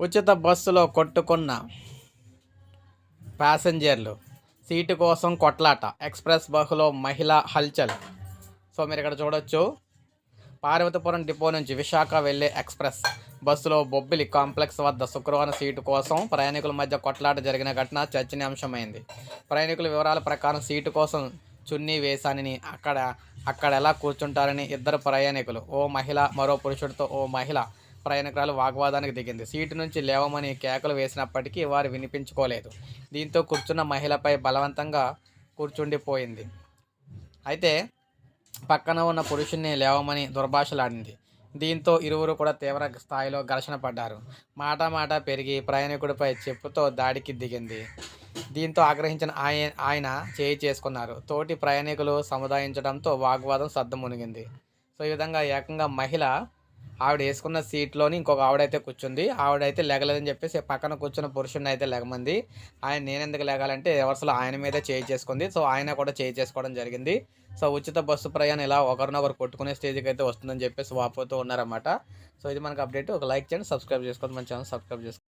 ఉచిత బస్సులో కొట్టుకున్న ప్యాసింజర్లు సీటు కోసం కొట్లాట. ఎక్స్ప్రెస్ బహులో మహిళ హల్చల్. సో మీరు ఇక్కడ చూడొచ్చు. పార్వతీపురం డిపో నుంచి విశాఖ వెళ్ళే ఎక్స్ప్రెస్ బస్సులో బొబ్బిలి కాంప్లెక్స్ వద్ద శుక్రవారం సీటు కోసం ప్రయాణికుల మధ్య కొట్లాట జరిగిన ఘటన చర్చనీయాంశమైంది. ప్రయాణికుల వివరాల ప్రకారం సీటు కోసం చున్నీ వేశానని అక్కడ అక్కడ ఎలా కూర్చుంటారని ఇద్దరు ప్రయాణికులు. ఓ మహిళ మరో పురుషుడితో ఓ మహిళ ప్రయాణికురాలు వాగ్వాదానికి దిగింది. సీటు నుంచి లేవమని కేకలు వేసినప్పటికీ వారు వినిపించుకోలేదు. దీంతో కూర్చున్న మహిళపై బలవంతంగా కూర్చుండిపోయింది. అయితే పక్కన ఉన్న పురుషుణ్ణి లేవమని దుర్భాషలాడింది. దీంతో ఇరువురు కూడా తీవ్ర స్థాయిలో ఘర్షణ పడ్డారు. మాట మాట పెరిగి ప్రయాణికుడిపై చెప్పుతో దాడికి దిగింది. దీంతో ఆగ్రహించిన ఆయన ఆయన చేయి చేసుకున్నారు. తోటి ప్రయాణికులు సముదాయించడంతో వాగ్వాదం సద్దుమునిగింది సో ఈ విధంగా ఏకంగా మహిళ ఆవిడ వేసుకున్న సీట్లోని ఇంకొక ఆవిడైతే కూర్చుంది. ఆవిడైతే లెగలేదని చెప్పేసి పక్కన కూర్చున్న పురుషుడిని అయితే లెగమంది. ఆయన నేనెందుకు లెగాలంటే రివర్స్లో ఆయన మీద చేయి చేసుకుంది. సో ఆయన కూడా చేయి చేసుకోవడం జరిగింది. సో ఉచిత బస్సు ప్రయాణం ఇలా ఒకరినొకరు కొట్టుకునే స్టేజ్కి అయితే వస్తుందని చెప్పేసి వాపోతూ ఉన్నారన్నమాట. సో ఇది మనకు అప్డేట్. ఒక లైక్ చేయండి సబ్స్క్రైబ్ చేసుకోండి. మన ఛానల్ సబ్స్క్రైబ్ చేసుకోండి.